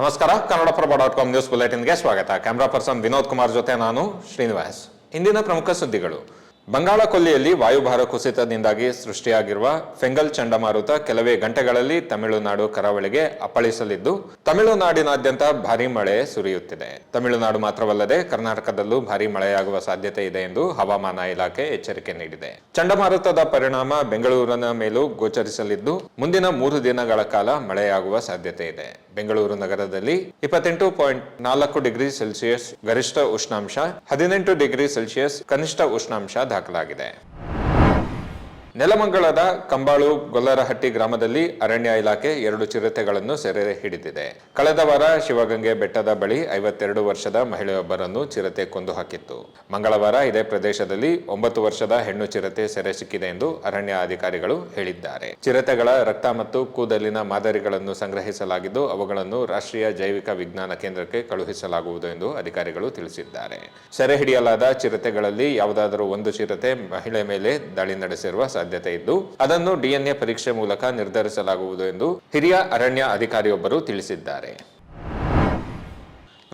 ನಮಸ್ಕಾರ. Kannadaprabha dot com news ಬುಲೆಟಿನ್ಗೆ ಸ್ವಾಗತ. ಕ್ಯಾಮ್ರಾ ಪರ್ಸನ್ ವಿನೋದ್ ಕುಮಾರ್ ಜೊತೆ ನಾನು ಶ್ರೀನಿವಾಸ್. ಇಂದಿನ ಪ್ರಮುಖ ಸುದ್ದಿಗಳು. ಬಂಗಾಳ ಕೊಲ್ಲಿಯಲ್ಲಿ ವಾಯುಭಾರ ಕುಸಿತದಿಂದಾಗಿ ಸೃಷ್ಟಿಯಾಗಿರುವ ಫೆಂಗಲ್ ಚಂಡಮಾರುತ ಕೆಲವೇ ಗಂಟೆಗಳಲ್ಲಿ ತಮಿಳುನಾಡು ಕರಾವಳಿಗೆ ಅಪ್ಪಳಿಸಲಿದ್ದು, ತಮಿಳುನಾಡಿನಾದ್ಯಂತ ಭಾರೀ ಮಳೆ ಸುರಿಯುತ್ತಿದೆ. ತಮಿಳುನಾಡು ಮಾತ್ರವಲ್ಲದೆ ಕರ್ನಾಟಕದಲ್ಲೂ ಭಾರಿ ಮಳೆಯಾಗುವ ಸಾಧ್ಯತೆ ಇದೆ ಎಂದು ಹವಾಮಾನ ಇಲಾಖೆ ಎಚ್ಚರಿಕೆ ನೀಡಿದೆ. ಚಂಡಮಾರುತದ ಪರಿಣಾಮ ಬೆಂಗಳೂರಿನ ಮೇಲೂ ಗೋಚರಿಸಲಿದ್ದು, ಮುಂದಿನ ಮೂರು ದಿನಗಳ ಕಾಲ ಮಳೆಯಾಗುವ ಸಾಧ್ಯತೆ ಇದೆ. ಬೆಂಗಳೂರು ನಗರದಲ್ಲಿ ಇಪ್ಪತ್ತೆಂಟು ಪಾಯಿಂಟ್ ನಾಲ್ಕು ಡಿಗ್ರಿ ಸೆಲ್ಸಿಯಸ್ ಗರಿಷ್ಠ ಉಷ್ಣಾಂಶ, ಹದಿನೆಂಟು ಡಿಗ್ರಿ ಸೆಲ್ಸಿಯಸ್ ಕನಿಷ್ಠ ಉಷ್ಣಾಂಶ ದಾಖಲಾಗಿದೆ. ನೆಲಮಂಗಲದ ಕಂಬಾಳು ಗೊಲ್ಲರಹಟ್ಟಿ ಗ್ರಾಮದಲ್ಲಿ ಅರಣ್ಯ ಇಲಾಖೆ ಎರಡು ಚಿರತೆಗಳನ್ನು ಸೆರೆ ಹಿಡಿದಿದೆ. ಕಳೆದ ವಾರ ಶಿವಗಂಗೆ ಬೆಟ್ಟದ ಬಳಿ ಐವತ್ತೆರಡು ವರ್ಷದ ಮಹಿಳೆಯೊಬ್ಬರನ್ನು ಚಿರತೆ ಕೊಂದು ಹಾಕಿತ್ತು. ಮಂಗಳವಾರ ಇದೇ ಪ್ರದೇಶದಲ್ಲಿ ಒಂಬತ್ತು ವರ್ಷದ ಹೆಣ್ಣು ಚಿರತೆ ಸೆರೆ ಸಿಕ್ಕಿದೆ ಎಂದು ಅರಣ್ಯ ಅಧಿಕಾರಿಗಳು ಹೇಳಿದ್ದಾರೆ. ಚಿರತೆಗಳ ರಕ್ತ ಮತ್ತು ಕೂದಲಿನ ಮಾದರಿಗಳನ್ನು ಸಂಗ್ರಹಿಸಲಾಗಿದ್ದು, ಅವುಗಳನ್ನು ರಾಷ್ಟ್ರೀಯ ಜೈವಿಕ ವಿಜ್ಞಾನ ಕೇಂದ್ರಕ್ಕೆ ಕಳುಹಿಸಲಾಗುವುದು ಎಂದು ಅಧಿಕಾರಿಗಳು ತಿಳಿಸಿದ್ದಾರೆ. ಸೆರೆ ಹಿಡಿಯಲಾದ ಚಿರತೆಗಳಲ್ಲಿ ಯಾವುದಾದರೂ ಒಂದು ಚಿರತೆ ಮಹಿಳೆ ಮೇಲೆ ದಾಳಿ ನಡೆಸಿರುವ ಸಾಧ್ಯತೆ ಇದ್ದು, ಅದನ್ನು ಡಿಎನ್ಎ ಪರೀಕ್ಷೆ ಮೂಲಕ ನಿರ್ಧರಿಸಲಾಗುವುದು ಎಂದು ಹಿರಿಯ ಅರಣ್ಯ ಅಧಿಕಾರಿಯೊಬ್ಬರು ತಿಳಿಸಿದ್ದಾರೆ.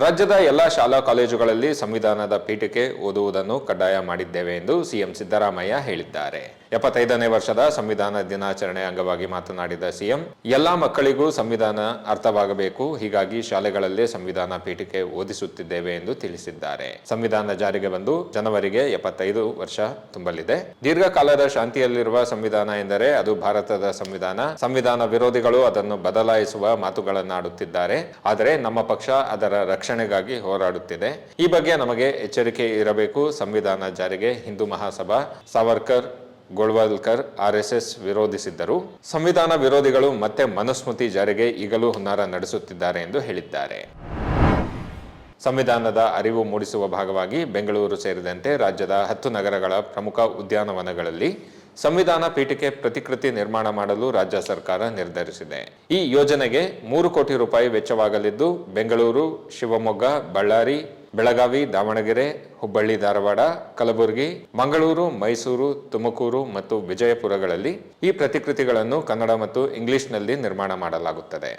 ರಾಜ್ಯದ ಎಲ್ಲ ಶಾಲಾ ಕಾಲೇಜುಗಳಲ್ಲಿ ಸಂವಿಧಾನದ ಪೀಠಿಕೆ ಓದುವುದನ್ನು ಕಡ್ಡಾಯ ಮಾಡಿದ್ದೇವೆ ಎಂದು ಸಿಎಂ ಸಿದ್ದರಾಮಯ್ಯ ಹೇಳಿದ್ದಾರೆ. ಎಪ್ಪತ್ತೈದನೇ ವರ್ಷದ ಸಂವಿಧಾನ ದಿನಾಚರಣೆ ಅಂಗವಾಗಿ ಮಾತನಾಡಿದ ಸಿಎಂ, ಎಲ್ಲಾ ಮಕ್ಕಳಿಗೂ ಸಂವಿಧಾನ ಅರ್ಥವಾಗಬೇಕು. ಹೀಗಾಗಿ ಶಾಲೆಗಳಲ್ಲೇ ಸಂವಿಧಾನ ಪೀಠಿಕೆ ಓದಿಸುತ್ತಿದ್ದೇವೆ ಎಂದು ತಿಳಿಸಿದ್ದಾರೆ. ಸಂವಿಧಾನ ಜಾರಿಗೆ ಬಂದು ಜನವರಿಗೆ ಎಪ್ಪತ್ತೈದು ವರ್ಷ ತುಂಬಲಿದೆ. ದೀರ್ಘಕಾಲದ ಶಾಂತಿಯಲ್ಲಿರುವ ಸಂವಿಧಾನ ಎಂದರೆ ಅದು ಭಾರತದ ಸಂವಿಧಾನ. ಸಂವಿಧಾನ ವಿರೋಧಿಗಳು ಅದನ್ನು ಬದಲಾಯಿಸುವ ಮಾತುಗಳನ್ನಾಡುತ್ತಿದ್ದಾರೆ. ಆದರೆ ನಮ್ಮ ಪಕ್ಷ ಅದರ ರಕ್ಷಣೆಗಾಗಿ ಹೋರಾಡುತ್ತಿದೆ. ಈ ಬಗ್ಗೆ ನಮಗೆ ಎಚ್ಚರಿಕೆ ಇರಬೇಕು. ಸಂವಿಧಾನ ಜಾರಿಗೆ ಹಿಂದೂ ಮಹಾಸಭಾ, ಸಾವರ್ಕರ್ ಗೋಳ್ವಾಲ್ಕರ್ ಆರ್ಎಸ್ಎಸ್ ವಿರೋಧಿಸಿದ್ದರು. ಸಂವಿಧಾನ ವಿರೋಧಿಗಳು ಮತ್ತೆ ಮನುಸ್ಮೃತಿ ಜಾರಿಗೆ ಈಗಲೂ ಹುನ್ನಾರ ನಡೆಸುತ್ತಿದ್ದಾರೆ ಎಂದು ಹೇಳಿದ್ದಾರೆ. ಸಂವಿಧಾನದ ಅರಿವು ಮೂಡಿಸುವ ಭಾಗವಾಗಿ ಬೆಂಗಳೂರು ಸೇರಿದಂತೆ ರಾಜ್ಯದ ಹತ್ತು ನಗರಗಳ ಪ್ರಮುಖ ಉದ್ಯಾನವನಗಳಲ್ಲಿ ಸಂವಿಧಾನ ಪೀಠಿಕೆ ಪ್ರತಿಕೃತಿ ನಿರ್ಮಾಣ ಮಾಡಲು ರಾಜ್ಯ ಸರ್ಕಾರ ನಿರ್ಧರಿಸಿದೆ. ಈ ಯೋಜನೆಗೆ ಮೂರು ಕೋಟಿ ರೂಪಾಯಿ ವೆಚ್ಚವಾಗಲಿದ್ದು, ಬೆಂಗಳೂರು, ಶಿವಮೊಗ್ಗ, ಬಳ್ಳಾರಿ ಬೆಳಗಾವಿ, ದಾವಣಗೆರೆ, ಹುಬ್ಬಳ್ಳಿ, ಧಾರವಾಡ, ಕಲಬುರಗಿ, ಮಂಗಳೂರು, ಮೈಸೂರು, ತುಮಕೂರು ಮತ್ತು ವಿಜಯಪುರಗಳಲ್ಲಿ ಈ ಪ್ರತಿಕೃತಿಗಳನ್ನು ಕನ್ನಡ ಮತ್ತು ಇಂಗ್ಲಿಷ್ನಲ್ಲಿ ನಿರ್ಮಾಣ ಮಾಡಲಾಗುತ್ತದೆ.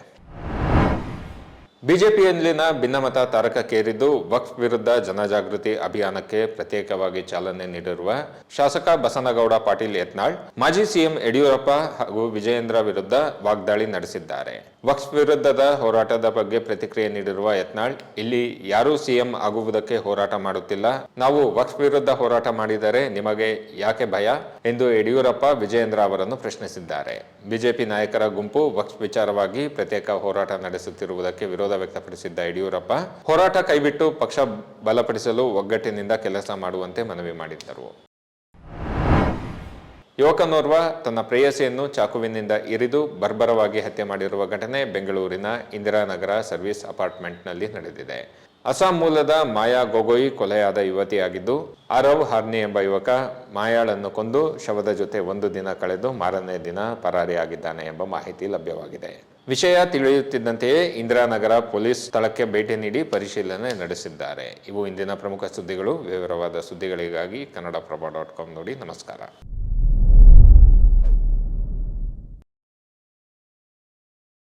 ಬಿಜೆಪಿಯಲ್ಲಿನ ಭಿನ್ನಮತ ತಾರಕಕ್ಕೇರಿದ್ದು ವಕ್ಫ್ ವಿರುದ್ಧ ಜನಜಾಗೃತಿ ಅಭಿಯಾನಕ್ಕೆ ಪ್ರತ್ಯೇಕವಾಗಿ ಚಾಲನೆ ನೀಡಿರುವ ಶಾಸಕ ಬಸನಗೌಡ ಪಾಟೀಲ್ ಯತ್ನಾಳ್, ಮಾಜಿ ಸಿಎಂ ಯಡಿಯೂರಪ್ಪ ಹಾಗೂ ವಿಜಯೇಂದ್ರ ವಿರುದ್ಧ ವಾಗ್ದಾಳಿ ನಡೆಸಿದ್ದಾರೆ. ವಕ್ಫ್ ವಿರುದ್ಧದ ಹೋರಾಟದ ಬಗ್ಗೆ ಪ್ರತಿಕ್ರಿಯೆ ನೀಡಿರುವ ಯತ್ನಾಳ್, ಇಲ್ಲಿ ಯಾರೂ ಸಿಎಂ ಆಗುವುದಕ್ಕೆ ಹೋರಾಟ ಮಾಡುತ್ತಿಲ್ಲ. ನಾವು ವಕ್ಫ್ ವಿರುದ್ಧ ಹೋರಾಟ ಮಾಡಿದರೆ ನಿಮಗೆ ಯಾಕೆ ಭಯ ಎಂದು ಯಡಿಯೂರಪ್ಪ ವಿಜಯೇಂದ್ರ ಅವರನ್ನು ಪ್ರಶ್ನಿಸಿದ್ದಾರೆ. ಬಿಜೆಪಿ ನಾಯಕರ ಗುಂಪು ವಕ್ಫ್ ವಿಚಾರವಾಗಿ ಪ್ರತ್ಯೇಕ ಹೋರಾಟ ನಡೆಸುತ್ತಿರುವುದಕ್ಕೆ ವಿರೋಧ ವ್ಯಕ್ತಪಡಿಸಿದ್ದ ಯಡಿಯೂರಪ್ಪ, ಹೋರಾಟ ಕೈಬಿಟ್ಟು ಪಕ್ಷ ಬಲಪಡಿಸಲು ಒಗ್ಗಟ್ಟಿನಿಂದ ಕೆಲಸ ಮಾಡುವಂತೆ ಮನವಿ ಮಾಡಿದ್ದರು. ಯುವಕನೋರ್ವ ತನ್ನ ಪ್ರೇಯಸಿಯನ್ನು ಚಾಕುವಿನಿಂದ ಇರಿದು ಬರ್ಬರವಾಗಿ ಹತ್ಯೆ ಮಾಡಿರುವ ಘಟನೆ ಬೆಂಗಳೂರಿನ ಇಂದಿರಾನಗರ ಸರ್ವಿಸ್ ಅಪಾರ್ಟ್ಮೆಂಟ್ನಲ್ಲಿ ನಡೆದಿದೆ. ಅಸ್ಸಾಂ ಮೂಲದ ಮಾಯಾ ಗೊಗೊಯಿ ಕೊಲೆಯಾದ ಯುವತಿಯಾಗಿದ್ದು ಅರವ್ ಹರ್ನಿ ಎಂಬ ಯುವಕ ಮಾಯಾಳನ್ನು ಕೊಂದು ಶವದ ಜೊತೆ ಒಂದು ದಿನ ಕಳೆದು ಮಾರನೇ ದಿನ ಪರಾರಿಯಾಗಿದ್ದಾನೆ ಎಂಬ ಮಾಹಿತಿ ಲಭ್ಯವಾಗಿದೆ. ವಿಷಯ ತಿಳಿಯುತ್ತಿದ್ದಂತೆಯೇ ಇಂದಿರಾನಗರ ಪೊಲೀಸ್ ಸ್ಥಳಕ್ಕೆ ಭೇಟಿ ನೀಡಿ ಪರಿಶೀಲನೆ ನಡೆಸಿದ್ದಾರೆ. ಇವು ಇಂದಿನ ಪ್ರಮುಖ ಸುದ್ದಿಗಳು. ವಿವರವಾದ ಸುದ್ದಿಗಳಿಗಾಗಿ ಕನ್ನಡಪ್ರಭ ಡಾಟ್ ಕಾಮ್ ನೋಡಿ ನಮಸ್ಕಾರ.